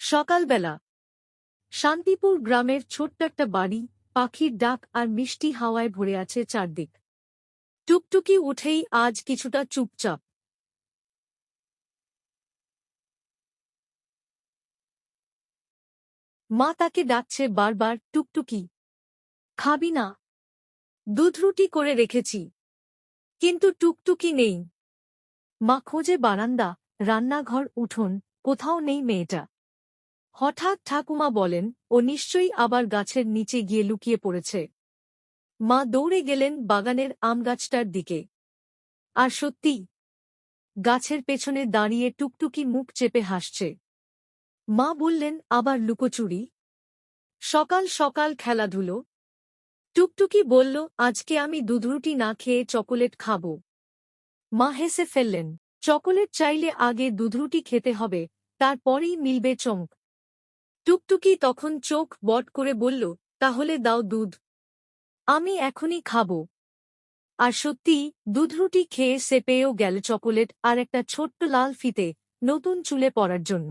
সকালবেলা। শান্তিপুর গ্রামের ছোট্ট একটা বাড়ি, পাখির ডাক আর মিষ্টি হাওয়ায় ভরে আছে চারদিক। টুকটুকি উঠেই আজ কিছুটা চুপচাপ। মা তাকে ডাকছে বারবার, টুকটুকি, খাবি না। দুধ রুটি করে রেখেছি, কিন্তু টুকটুকি নেই। মা খোঁজে বারান্দা, রান্নাঘর, উঠোন, কোথাও নেই মেয়েটা। হঠাৎ ঠাকুমা বলেন, ও নিশ্চয়ই আবার গাছের নিচে গিয়ে লুকিয়ে পড়েছে। মা দৌড়ে গেলেন বাগানের আম গাছটার দিকে। আর সত্যি, গাছের পেছনে দাঁড়িয়ে টুকটুকি মুখ চেপে হাসছে। মা বললেন, আবার লুকোচুরি? সকাল সকাল খেলাধুলো। টুকটুকি বলল, আজকে আমি দুধরুটি না খেয়ে চকোলেট খাব। মা হেসে ফেললেন, চকোলেট চাইলে আগে দুধরুটি খেতে হবে, তারপরেই মিলবে চমক। টুকটুকি তখন চোখ বট করে বলল, তাহলে দাও দুধ। আমি এখনই খাব। আর সত্যি দুধরুটি খেয়ে সে পেয়েও গেল চকোলেট আর একটা ছোট্ট লাল ফিতে নতুন চুলে পড়ার জন্য।